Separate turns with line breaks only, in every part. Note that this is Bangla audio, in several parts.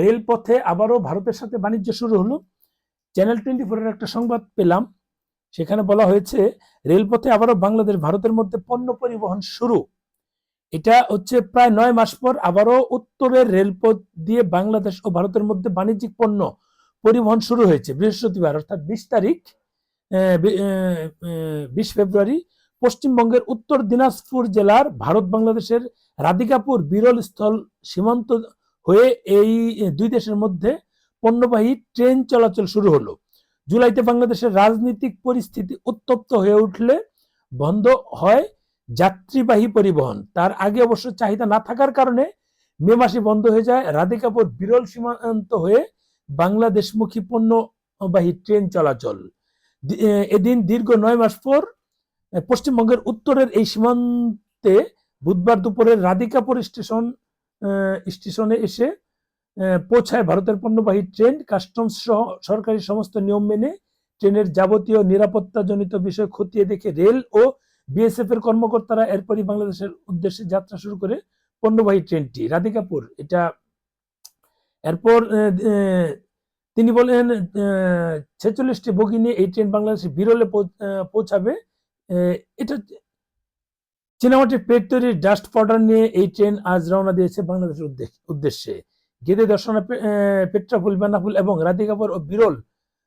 রেলপথে আবারও ভারতের সাথে বাণিজ্য শুরু হলো। চ্যানেল টোয়েন্টি ফোরের একটা সংবাদ পেলাম। সেখানে বলা হয়েছে, রেলপথে আবারও বাংলাদেশ ভারতের মধ্যে পণ্য পরিবহন শুরু। এটা হচ্ছে প্রায় নয় মাস পর আবারও উত্তরের রেলপথ দিয়ে বাংলাদেশ ও ভারতের মধ্যে বাণিজ্যিক পণ্য পরিবহন শুরু হয়েছে। বৃহস্পতিবার, অর্থাৎ বিশ তারিখ বিশ ফেব্রুয়ারি, পশ্চিমবঙ্গের উত্তর দিনাজপুর জেলার ভারত বাংলাদেশের রাধিকাপুর বিরল স্থল সীমান্ত হয়ে এই দুই দেশের মধ্যে পণ্যবাহী ট্রেন চলাচল শুরু হলো। জুলাইতে বাংলাদেশের রাজনৈতিক পরিস্থিতি উত্তপ্ত হয়ে উঠলে বন্ধ হয় যাত্রীবাহী পরিবহন। তার আগে অবশ্য চাহিদা না থাকার কারণে মে মাসে বন্ধ হয়ে যায় রাধিকাপুর বিরল সীমান্ত হয়ে বাংলাদেশমুখী পণ্যবাহী ট্রেন চলাচল। এদিন দীর্ঘ নয় মাস পর পশ্চিমবঙ্গের উত্তরের এই সীমান্তে বুধবার দুপুরে রাধিকাপুর স্টেশন স্টেশনে এসে পৌঁছায় ভারতের পণ্যবাহী ট্রেন, কাস্টমস সহ সরকারি সমস্ত নিয়ম মেনে ট্রেনের যাবতীয় নিরাপত্তাজনিত বিষয় খতিয়ে দেখে রেল ও বিএসএফ এর কর্মকর্তারা এরপরই বাংলাদেশের উদ্দেশ্যে যাত্রা শুরু করে পণ্যবাহী ট্রেনটি। রাধিকাপুর এটা এরপর তিনি বলেন ছেচল্লিশটি বগি নিয়ে এই ট্রেন বাংলাদেশে বিরলে পৌঁছাবে। এটা চীনামাটির পেট তৈরির ডাস্ট পাউডার নিয়ে এই ট্রেন আজ রওনা দিয়েছে বাংলাদেশের উদ্দেশ্যে। গেদে দর্শনা পেট্রাফুল, বেনাফুল এবং রাধিকাপুর ও বিরল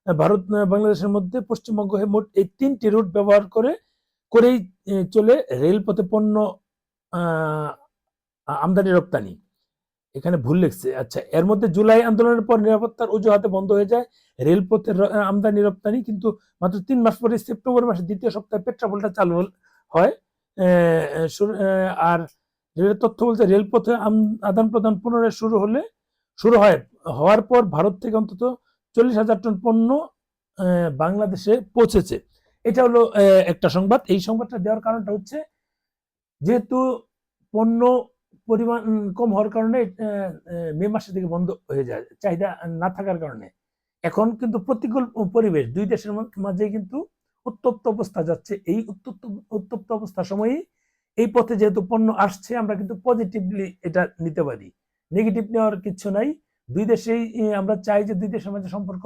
ভারত বাংলাদেশের মধ্যে পশ্চিমবঙ্গ হয়ে মোট এই তিনটি রুট ব্যবহার করে করেই চলে রেলপথে পণ্য আমদানি, রপ্তানি। এখানে ভুল লিখছে। আচ্ছা এর মধ্যে জুলাই আন্দোলনের পর নিরাপত্তার অজুহাতে বন্ধ হয়ে যায় রেলপথের আমদানি, রপ্তানি। কিন্তু মাত্র তিন মাস পরে সেপ্টেম্বর মাসের দ্বিতীয় সপ্তাহে পেট্রাপোলটা চালু হয়। আর রেলের তথ্য বলতে রেলপথে আদান প্রদান পুনরায় শুরু হলে, শুরু হয়, হওয়ার পর ভারত থেকে অন্তত চল্লিশ হাজার টন পণ্য বাংলাদেশে পৌঁছেছে। এটা হলো একটা সংবাদ। এই সংবাদটা দেওয়ার কারণটা হচ্ছে, যেহেতু পণ্য পরিমাণ কম হওয়ার কারণে মে মাসের দিকে বন্ধ হয়ে যায়, চাহিদা না থাকার কারণে। এখন কিন্তু প্রতিকূল পরিবেশ, দুই দেশের মাঝে কিন্তু উত্তপ্ত অবস্থা যাচ্ছে। এই উত্তপ্ত উত্তপ্ত অবস্থার সময়ই এই পথে যেহেতু পণ্য আসছে, আমরা কিন্তু পজিটিভলি এটা নিতে পারি। নেগেটিভ নেওয়ার কিছু নাই। দুই দেশেই আমরা চাই যে দুই দেশের মাঝে সম্পর্ক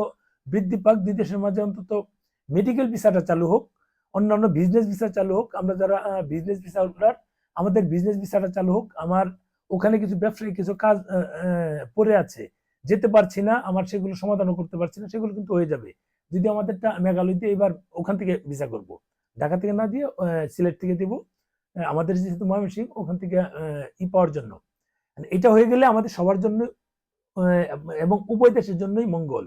বৃদ্ধি পাক। দুই দেশের মাঝে অন্তত মেডিকেল ভিসাটা চালু হোক, অন্যান্য বিজনেস ভিসা চালু হোক। আমরা যারা বিজনেস ভিসা হোল্ডার আমাদের বিজনেস ভিসাটা চালু হোক। আমার ওখানে কিছু ব্যবসায়ী কিছু কাজ পড়ে আছে। যেতে পারছি না, আমার সেগুলো সমাধানও করতে পারছি না, সেগুলো কিন্তু হয়ে যাবে। যদি আমাদেরটা মেঘালয়তে এবার ওখান থেকে ভিসা করব। ঢাকা থেকে না দিয়ে সিলেট থেকে দিব। আমাদের যেহেতু ময়মনসিংহ, ওখান থেকে ই পাওয়ার জন্য। এটা হয়ে গেলে আমাদের সবার জন্য এবং উভয় দেশের জন্যই মঙ্গল।